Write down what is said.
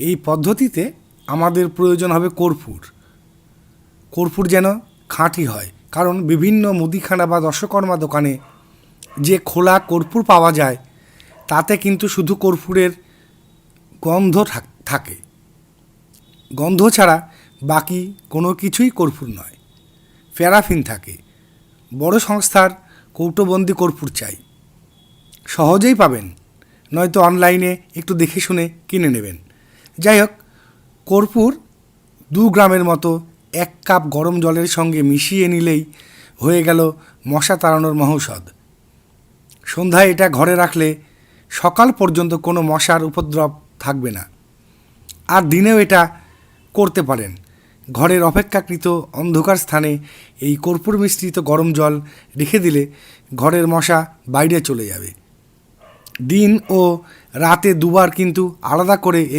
এই পদ্ধতিতে আমাদের প্রয়োজন হবে কর্পূর। কর্পূর যেন খাঁটি হয়। কারণ বিভিন্ন মুদিখানা বা দশকর্মা দোকানে যে খোলা কর্পূর পাওয়া যায়, তাতে কিন্তু শুধু কর্পূরের গন্ধ থাক- গন্ধ ছাড়া বাকি কোনো কিছুই কর্পূর নয়। প্যারাফিন থাকে। বড় সংস্থার কৌটোবন্দি কর্পূর চাই। সহজেই পাবেন। নয়তো অনলাইনে একটু দেখে শুনে কিনে নেবেন। যাই হোক, কর্পূর দু গ্রামের মতো এক কাপ গরম জলের সঙ্গে মিশিয়ে নিলেই হয়ে গেল মশা তাড়ানোর মহৌষধ। সন্ধ্যায় এটা ঘরে রাখলে সকাল পর্যন্ত কোনো মশার উপদ্রব থাকবে না। আর দিনেও এটা করতে পারেন। ঘরের অপেক্ষাকৃত অন্ধকার স্থানে এই কর্পূর মিশ্রিত গরম জল রেখে দিলে ঘরের মশা বাইরে চলে যাবে। দিন ও রাতে দুবার কিন্তু আলাদা করে